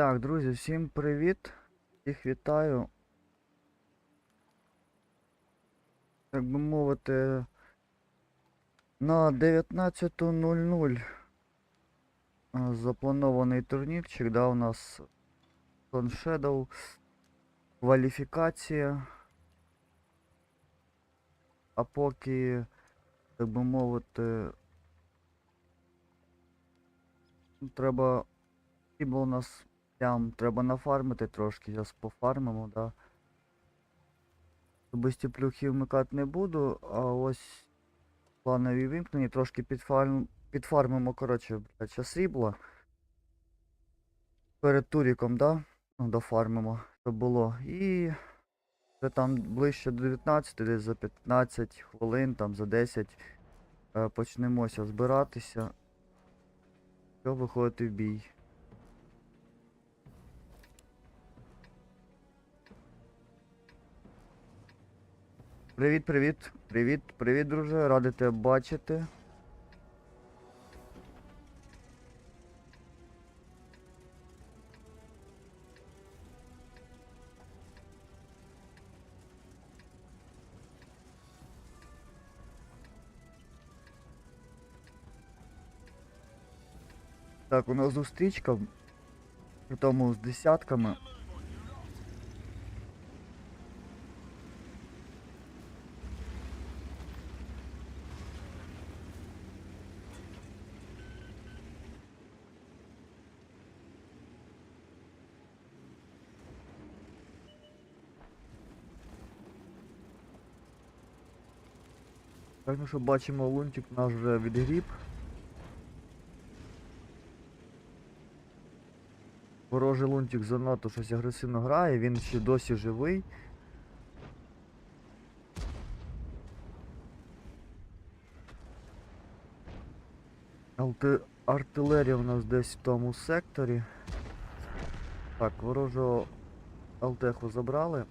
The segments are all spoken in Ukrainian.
Так, друзі, всім привіт. Всіх вітаю. Так би мовити, на 19.00 запланований турнірчик, да, у нас Sun Shadow, кваліфікація. А поки, так би мовити, треба Хіба у нас прям треба нафармити трошки, зараз пофармимо, да. Особисті плюхи вмикати не буду, а ось планові вимкнені, трошки підфарм... підфармимо, коротше, блядь, срібла. Перед туріком, да? Ну, дофармимо, щоб було. І вже там ближче до 19, десь за 15 хвилин, там за 10 е, почнемося збиратися. Щоб виходити в бій. Привіт, привіт, привіт, привіт, друже, радий тебе бачити. Так, у нас зустрічка, при тому з десятками. Так, ну що бачимо, лунтик наш вже відгріб. Ворожий лунтик занадто щось агресивно грає, він ще досі живий. Артилерія у нас десь в тому секторі. Так, ворожого Алтеху забрали.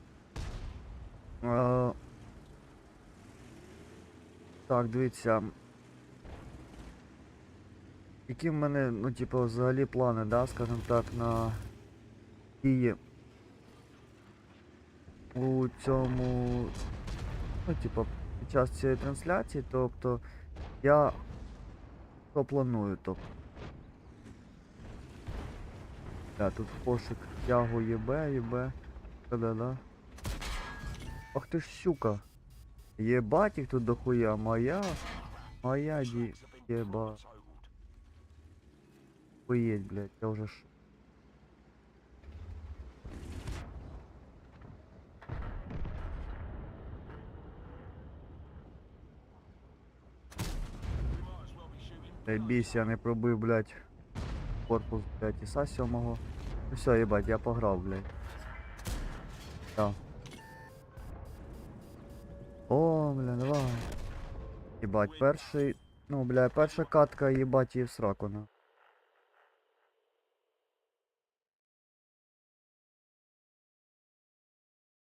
Так, дивіться. Які в мене, ну, типу, взагалі плани, да, скажімо так, на дії у цьому, ну, типу, під час цієї трансляції, тобто я що планую, тобто. Да, тут пошук тягу ЄБ, ЄБ. Да-да-да. Ах ти ж щука. Єбать їх тут дохуя, моя, моя ді, єба. Охуеть, блядь, я уже ш... Дай бісь, я не пробив, блядь, корпус, блядь, іса сьомого. Ну все, ебать, я пограв, блядь. Да. О, бля, давай. Єбать, перший. Ну, бля, перша катка, їбать, її в сраку, на.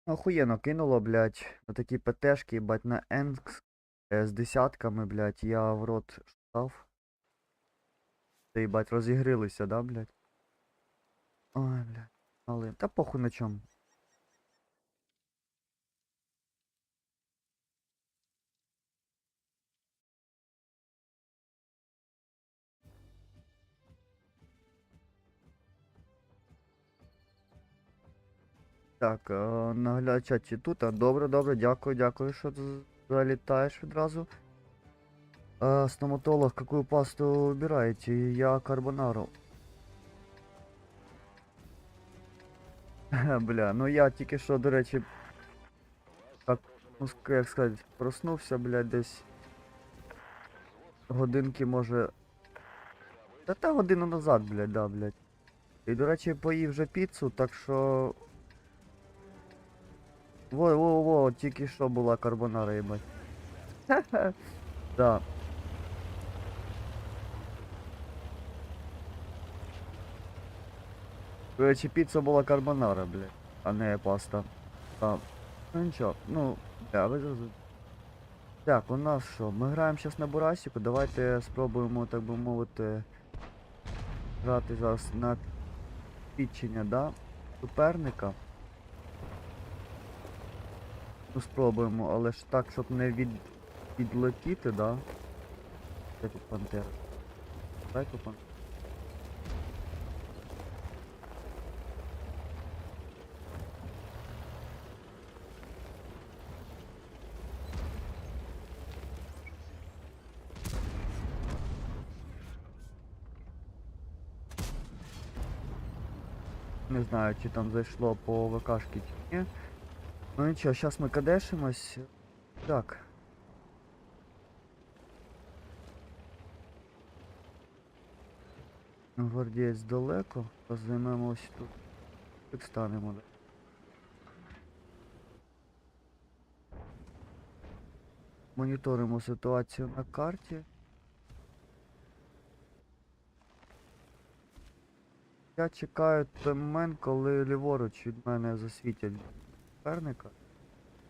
Охуєнно кинуло, блядь, на такі ПТшки, їбать, на Енкс з десятками, блядь, я в рот штав. Та їбать, розігрилися, да, блядь? Ой, блядь, але. Та похуй на чому. Так, е, наглядача чи тут? А, Добре, добре, дякую, дякую, що залітаєш відразу. Е, стоматолог, какую пасту выбираете? Я карбонару. Бля, ну я тільки що, до речі, так, ну як сказати, проснувся, блядь, десь годинки, може. Та та годину назад, блядь, да, блядь. І, до речі, поїв вже піцу, так що. Во, во, во, тільки що була карбонара, їбать. Да. До речі, піца була карбонара, блядь, а не паста. А, ну нічого, ну, да, ви. Так, у нас що? Ми граємо зараз на Бурасіку, давайте спробуємо, так би мовити, грати зараз на свідчення, да? Суперника. Ну, спробуємо, але ж так, щоб не від... відлетіти, да? Де тут пантера? Дай тут пантера. Не знаю, чи там зайшло по ВКшки чи ні. Ну нічого, зараз ми кадешимось. Так. Гвардієць далеко. Займемось тут. Тут станемо. Моніторимо ситуацію на карті. Я чекаю той момент, коли ліворуч від мене засвітять суперника.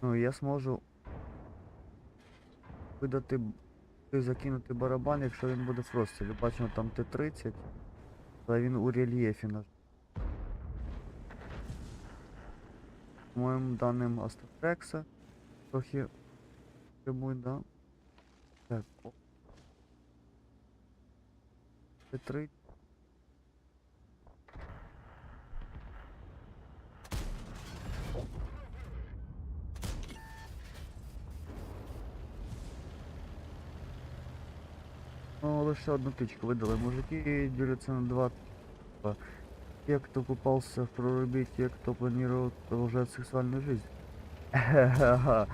Ну я зможу видати закинути барабан, якщо він буде в прострілі. Бачимо там Т-30, але він у рельєфі на. По моїм даним Астафрекса трохи прямуй, да? Так. Т-30. Ну, лише одну тичку видали. Мужики діляться на два типа. Те, кто купался в проруби, те, кто планировал продолжать сексуальную жизнь.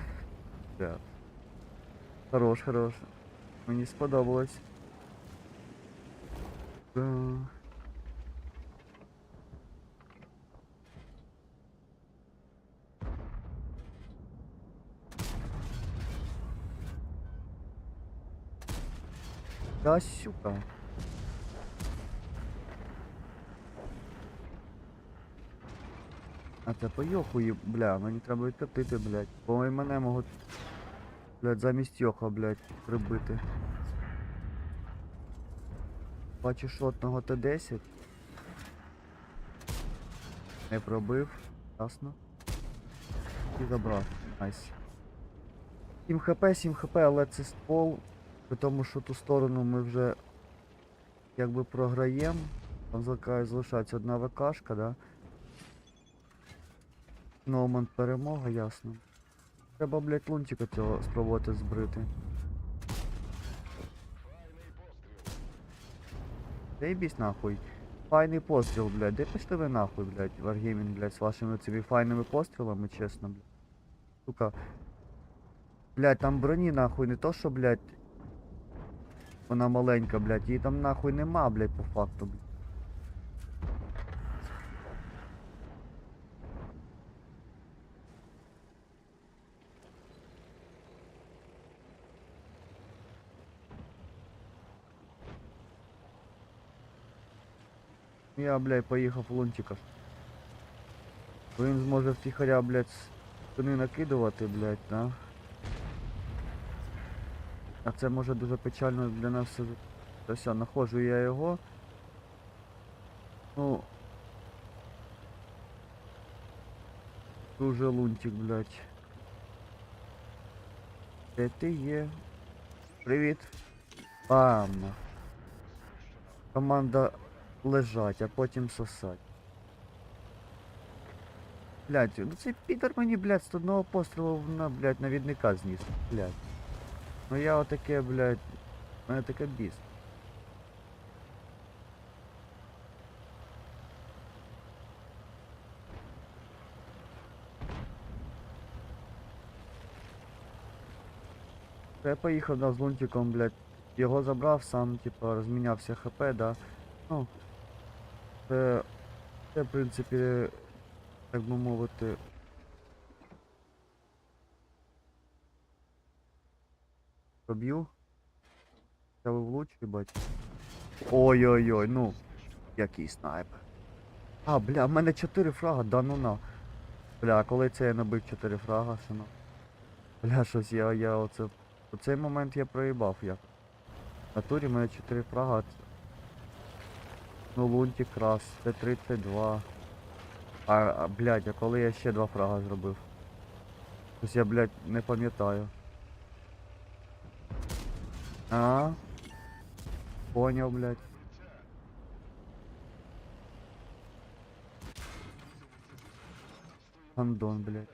Да. Хорош, хорош. Мені сподобалось. Да. Да, сука. А це по бля, мені треба відкатити, блядь. Бо і мене можуть, блядь, замість йоха, блядь, прибити. Бачу шотного Т-10. Не пробив. Ясно. І забрав. Найс. 7 хп, 7 хп, але це ствол. При тому, що ту сторону ми вже якби програємо. Там залишається- одна ВКшка, да? Ну, перемога, ясно. Треба, блядь, лунтика цього спробувати збрити. Заебісь нахуй. Файний постріл, блядь. Де пішли ви нахуй, блядь, Wargaming, блядь, з вашими цими файними пострілами, чесно, блядь. Сука. Блядь, там броні нахуй не то, що, блядь. Вона маленька, блядь, її там нахуй нема, блядь, по факту, блядь. Я, блядь, поїхав лунтика. Бо він зможе втіхаря, блядь, спини накидувати, блядь, да? А це може дуже печально для нас все, находжу я його. Ну. Дуже лунтик, блядь. Де ти є? Привіт. Бам. Команда лежать, а потім сосать. Блядь, ну цей підер мені, блядь, з одного пострілу на, блядь, навідника зніс, блядь. Ну я отаке, блядь, мене таке біс. Я поїхав да, з лунтиком, блядь, його забрав, сам, типа, розмінявся хп, да. Ну, це, це, в принципі, так би мовити. Проб'ю. Я влучу, бать. Ой-ой-ой, ну. Який снайпер. А, бля, в мене 4 фрага, да ну на. Бля, коли це я набив 4 фрага, шано. Бля, щось я, я оце. Цей момент я проїбав як. В натурі в мене 4 фрага. Ну, лунтик раз, Т-32. А, а, блядь, а коли я ще два фрага зробив? Щось я, блядь, не пам'ятаю. А? Поняв, блядь. Гандон, блядь.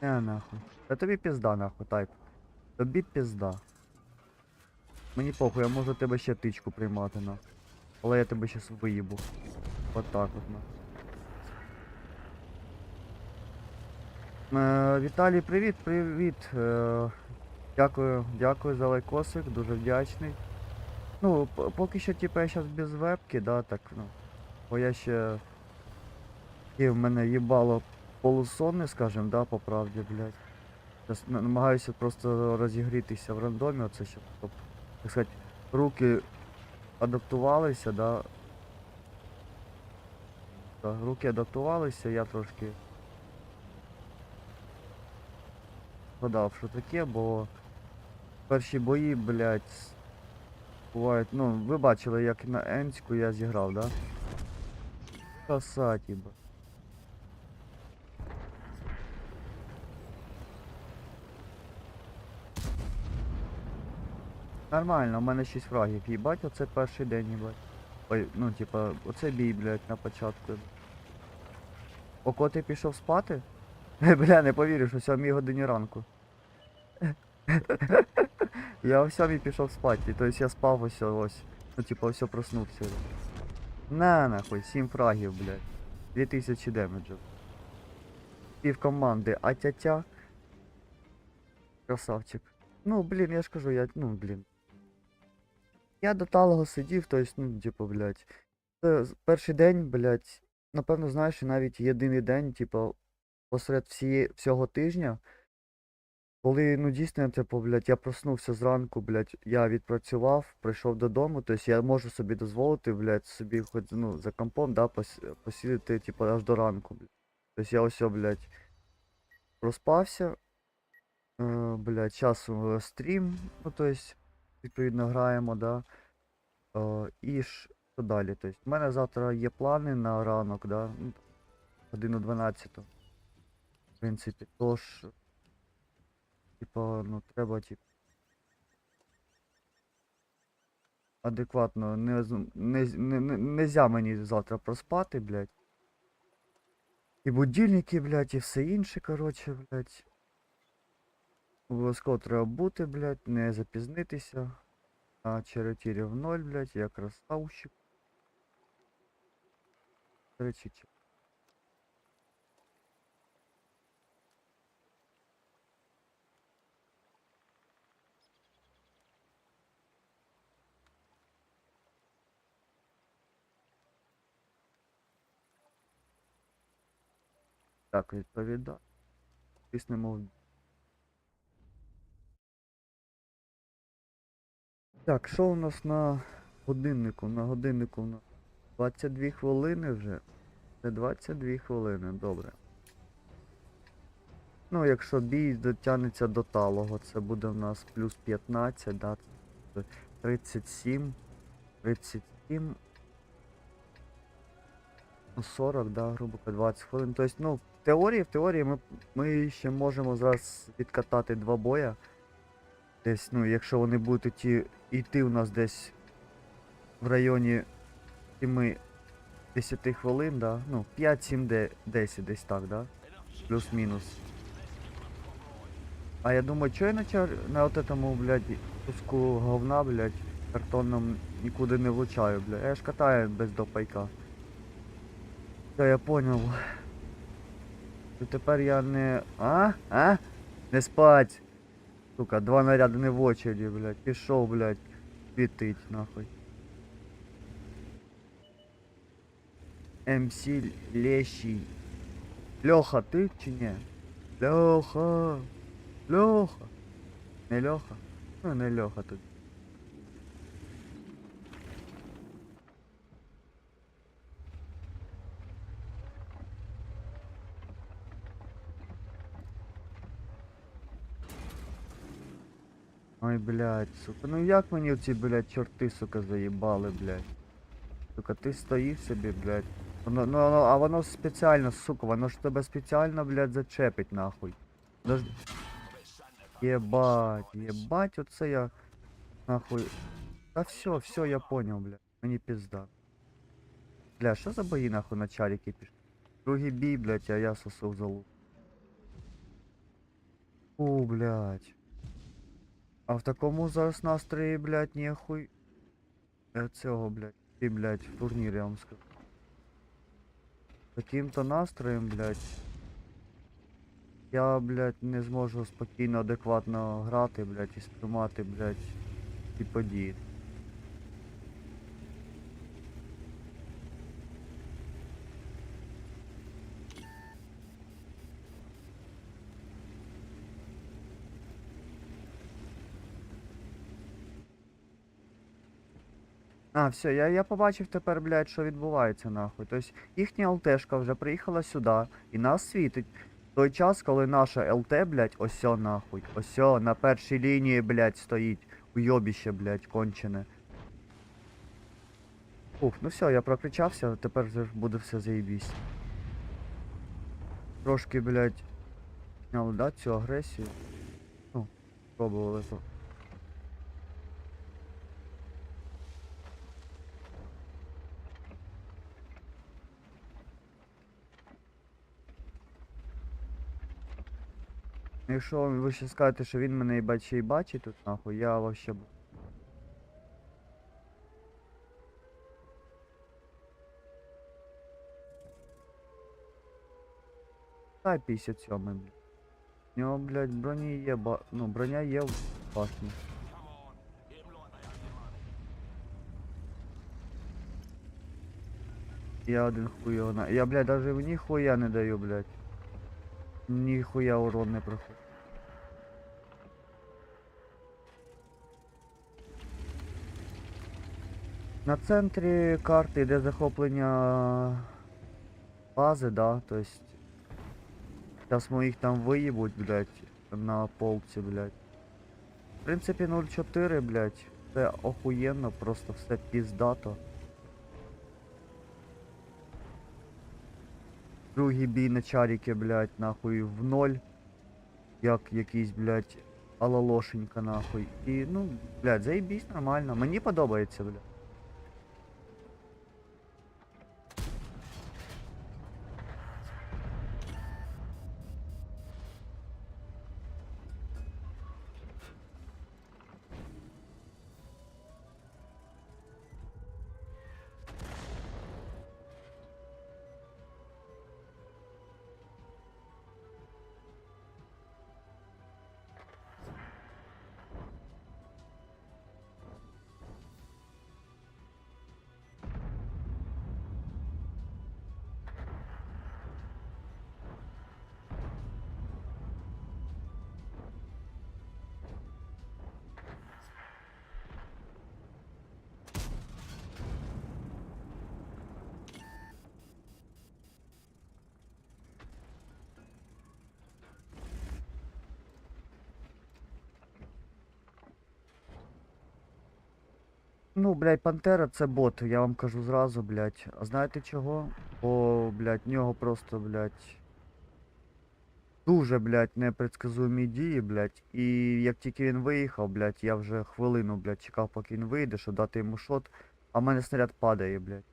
Не, нахуй. Та тобі пізда, нахуй, тайп. Тобі пізда. Мені похуй, я можу тебе ще тичку приймати, нахуй. Але я тебе щас виїбу. От так от, нахуй. Віталій, привіт, привіт. Е, дякую, дякую за лайкосик, дуже вдячний. Ну, поки що, типу, я зараз без вебки, да, так, ну. Бо я ще. І в мене їбало полусонне, скажем, да, по правді, блядь. Зараз намагаюся просто розігрітися в рандомі, оце щоб, щоб, так сказати, руки адаптувалися, да. Да, руки адаптувалися, я трошки згадав, що таке, бо перші бої, блядь, бувають, ну, ви бачили, як на Енську я зіграв, да? Краса, типа. Нормально, у мене 6 фрагів, їбать, оце перший день, їбать. Ой, ну типа, оце бій, блядь, на початку. Око ти пішов спати? Бля, не повіриш, о 7 годині ранку. я о 7 пішов спати, тобто я спав ось ось. Ну типа ось проснувся. На нахуй, 7 фрагів, блядь. 2000 демеджів. Пів команди, а-тя-тя. Красавчик. Ну, блін, я ж кажу, я, ну, блін. Я до талого сидів, то есть, ну, типу, блядь. Це перший день, блядь, напевно, знаєш, навіть єдиний день, типу, посеред всіє, всього тижня, коли, ну, дійсно, типу, блядь, я проснувся зранку, блядь, я відпрацював, прийшов додому, тобто я можу собі дозволити, блядь, собі хоч, ну, за компом, да, пос- посидіти, типу, аж до ранку, блядь. Тобто я ось, блядь, проспався, е, блядь, часу стрім, ну, то есть, відповідно, граємо, да. Е, і ж що далі. Тобто, у мене завтра є плани на ранок, да. ну, Годину 12. В принципі, тож. Типа, ну треба, тип. Адекватно, не, не, не, не, нельзя мені завтра проспати, блядь. І будильники, блядь, і все інше, коротше, блядь. Обов'язково треба бути, блядь, не запізнитися. А черетірі в ноль, блядь, я красавчик. Речі, Так, відповідаю. Тиснемо в Так, що у нас на годиннику? На годиннику у нас 22 хвилини вже. Це 22 хвилини, добре. Ну, якщо бій дотягнеться до талого, це буде в нас плюс 15, да, 37, 37, ну 40, да, грубо кажучи, 20 хвилин. Тобто, ну, в теорії, в теорії ми, ми ще можемо зараз відкатати два боя. Десь, ну, якщо вони будуть іти, йти у нас десь в районі 7 10 хвилин, да? Ну, 5-7 10 десь так, да? Плюс-мінус. А я думаю, що я на, чар... на от этому, блядь, куску говна, блядь, картонном нікуди не влучаю, блядь. Я ж катаю без допайка. Все, я понял. І тепер я не... А? А? Не спать! Сука, два наряди не в очереді, блядь. Пішов, блядь, світить, нахуй. МС Лещий. Леха, ти чи ні? Леха. Леха. Не Леха? Ну, не Леха тут. Ой, блядь, сука, ну як мені ці, блядь, чорти, сука, заїбали, блядь. Сука, ти стоїш собі, блядь. Воно, ну, воно, а воно спеціально, сука, воно ж тебе спеціально, блядь, зачепить, нахуй. Дож... Єбать, єбать, оце я, нахуй. Та все, все, я понял, блядь. Мені пізда. Бля, що за бої, нахуй, на чаріки пішли? Другий бій, блядь, а я сосув за лук. Фу, блядь. А в такому зараз настрої, блядь, нехуй. Е, Цього, блядь. Ти, блядь, в турнірі, я вам скажу. Таким-то настроєм, блядь. Я, блядь, не зможу спокійно, адекватно грати, блядь, і сприймати, блядь, ці події. А, все, я, я побачив тепер, блядь, що відбувається нахуй. Тобто їхня ЛТшка вже приїхала сюди і нас світить. В той час, коли наша ЛТ, блядь, осьо нахуй. Осьо на першій лінії, блядь, стоїть. Уйобіще, блядь, кончене. Ух, ну все, я прокричався, тепер вже буде все заєбісь. Трошки, блядь, зняли, да, цю агресію. Ну, пробували Якщо ви ще скажете, що він мене їбать ще й бачить тут нахуй, я вообще... Та 57 блядь. У нього, блядь, броні є, ба... ну, броня є в башні. Я один хуй його на... Я, блядь, даже в ніхуя не даю, блядь. Ніхуя урон не проходить. На центрі карти йде захоплення бази, да, то есть Зараз ми їх там виїбуть, блядь, на полці, блядь. В принципі 0.4, блядь, це охуєнно, просто все піздато. Другий бій на чаріки, блядь, нахуй в ноль. Як якийсь, блядь, алалошенька, нахуй. І, ну, блядь, заєбісь нормально. Мені подобається, блядь. Ну, блядь, Пантера це бот, я вам кажу зразу, блядь. А знаєте чого? Бо, блядь, нього просто, блядь. Дуже, блядь, непредсказуємі дії, блядь. І як тільки він виїхав, блядь, я вже хвилину, блядь, чекав, поки він вийде, щоб дати йому шот, а в мене снаряд падає, блядь.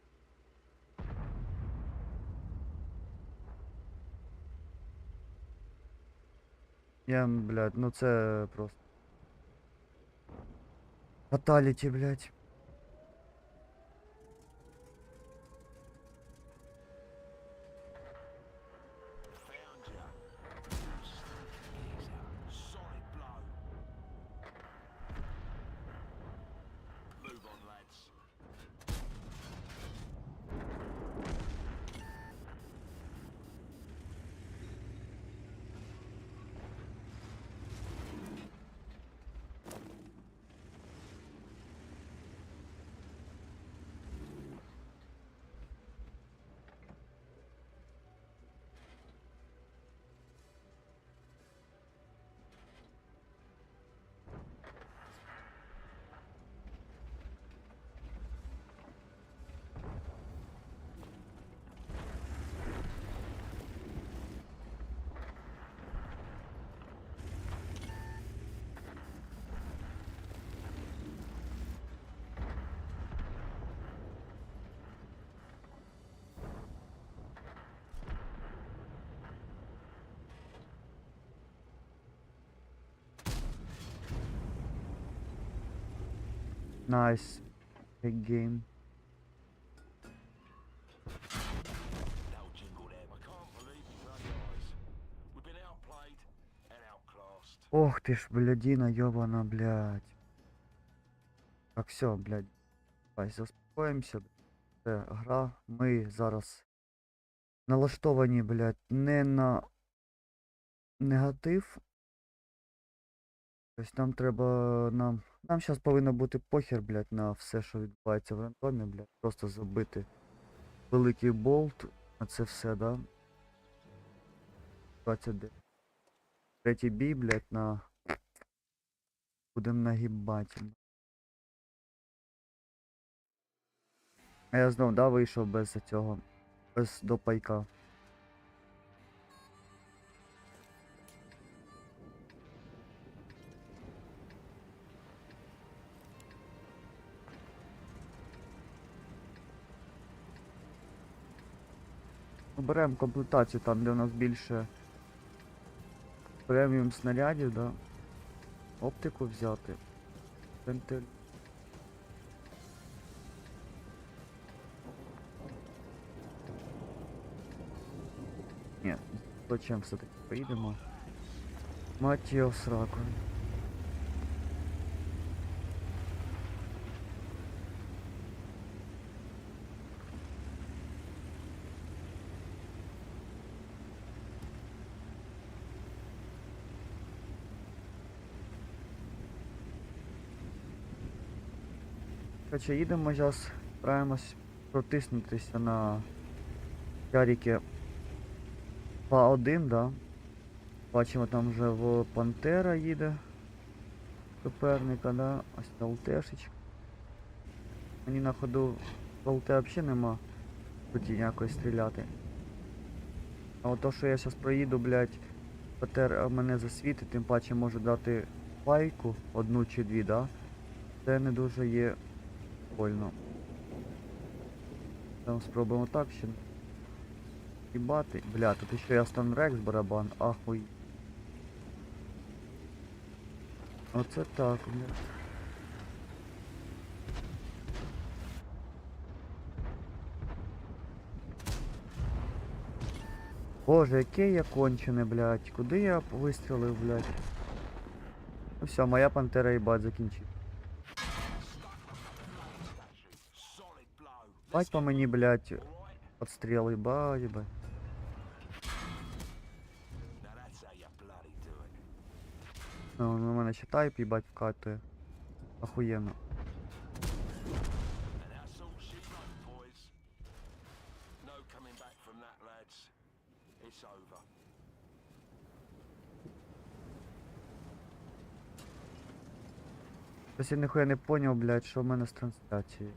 Я, блядь, ну це просто. Фаталіті, блядь. Outplayed and outclassed. Ох ти ж, блядіна, йобана, блядь. Так, все, блядь. Давай, заспокоїмося. Це гра. Ми зараз налаштовані, блядь, не на негатив. Тобто нам треба. Нам. Нам зараз повинно бути похер, блядь, на все, що відбувається в рандомі, блядь. Просто забити великий болт на це все, да? 29. Третій бій, блядь, на. Будем нагибати. А я знов, да, вийшов без цього. Без допайка. Беремо комплектацію там, де у нас більше преміум снарядів, да. Оптику взяти. Вентиль. Ні, зачем все-таки поїдемо? Мать його сраку. Короче, їдемо зараз, стараємось протиснутися на яріки 2-1, да. Бачимо там вже в Пантера їде. Суперника, да. Ось ЛТшечка. Мені на ходу в взагалі нема тут ніякої стріляти. А от то, що я зараз проїду, блядь, ПТР мене засвітить, тим паче може дати пайку одну чи дві, да? Це не дуже є больно. Там спробуємо так ще. Їбати. Бля, тут ще я стан Рекс барабан, ахуй. Оце так, бля. Боже, яке я кончене, блядь. Куди я вистрілив, блядь? Ну все, моя пантера їбать закінчить. Бать по мені, блядь, Alright? отстріл, їбать, it. Ну, на мене ще тайп, їбать, вкатує. Охуєнно. Щось я ніхуя не поняв, блядь, що в мене з трансляцією.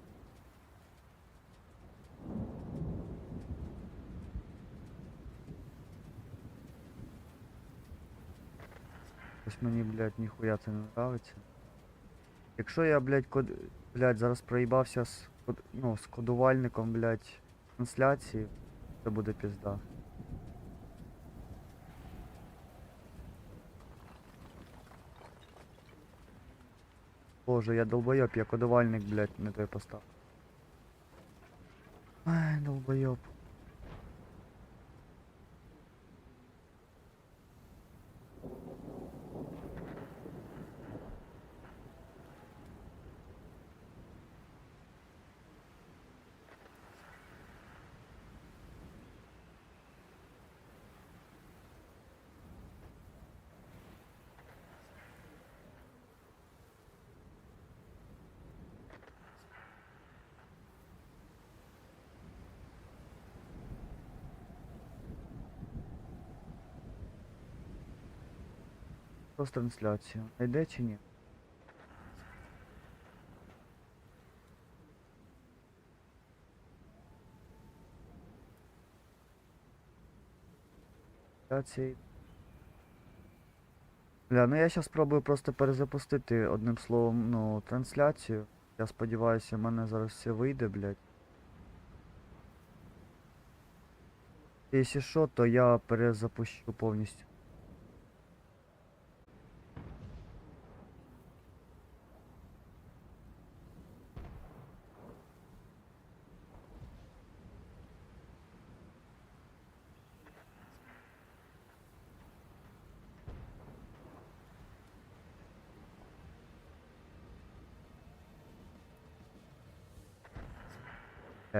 Мені, блядь, ніхуя це не нравиться. Якщо я, блядь, код... блядь, зараз проїбався з, код... ну, з кодувальником, блядь, трансляції, це буде пізда. Боже, я долбойоб, я кодувальник, блядь, не той поставив. Ай, долбойоб. Що з трансляцією? Йде чи ні? Бля, ну я зараз спробую просто перезапустити одним словом, ну, трансляцію. Я сподіваюся, в мене зараз все вийде, блядь. Якщо що, то я перезапущу повністю.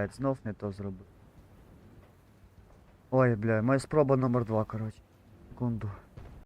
Блядь, знов не то зробив. Ой, бля, моя спроба номер два, коротше. Секунду.